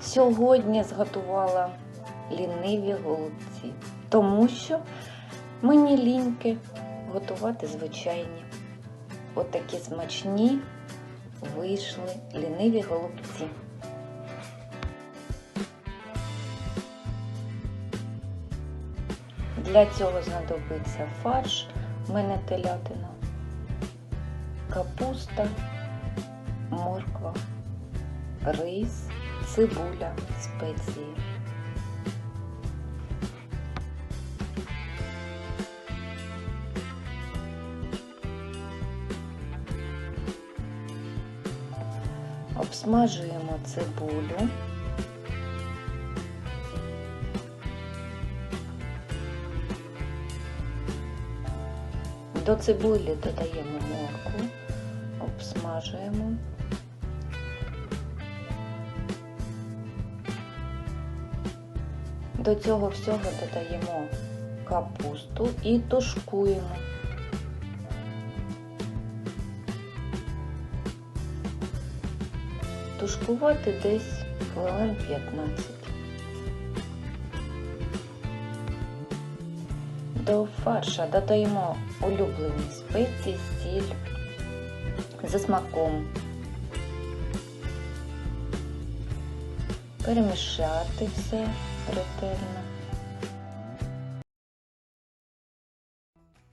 Сьогодні зготувала ліниві голубці, тому що мені ліньки готувати звичайні. Отакі смачні вийшли ліниві голубці. Для цього знадобиться фарш, в мене телятина, капуста, морква, рис, цибуля, спеції. Обсмажуємо цибулю. До цибулі додаємо моркву, обсмажуємо. До цього всього додаємо капусту і тушкуємо. Тушкувати десь хвилин 15. До фарша додаємо улюблені спеції, сіль за смаком. Перемішати все ретельно.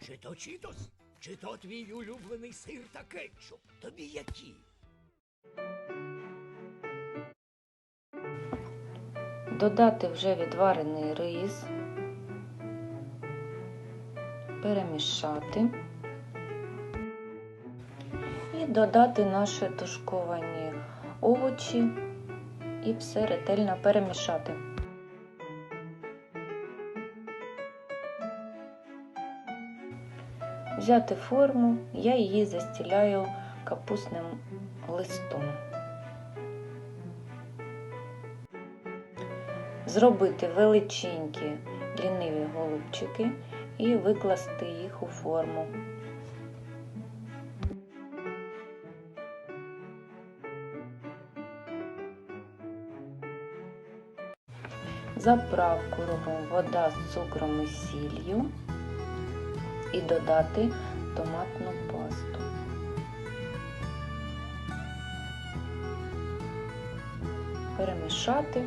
Чи то чітос, чи то твій улюблений сир та кетчуп? Тобі які? Додати вже відварений рис, перемішати і додати наші тушковані овочі і все ретельно перемішати. Взяти форму, я її застіляю капусним листом. Зробити величенькі ліниві голубчики і викласти їх у форму. Заправку робимо вода з цукром і сіллю і додати томатну пасту. Перемішати.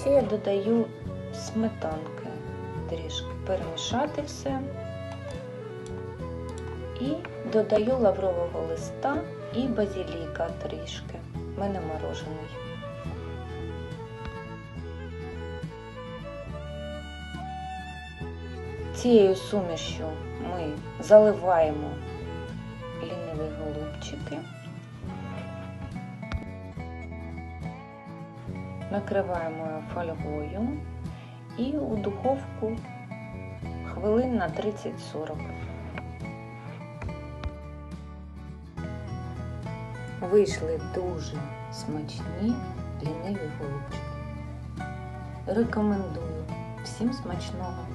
Ще я додаю сметанки трішки, перемішати все і додаю лаврового листа і базіліка трішки. У мене морожений. Цією сумішю ми заливаємо ліниві голубчики. накриваємо фольгою і у духовку хвилин на 30-40. Вийшли дуже смачні ліниві голубчики. Рекомендую всім смачного!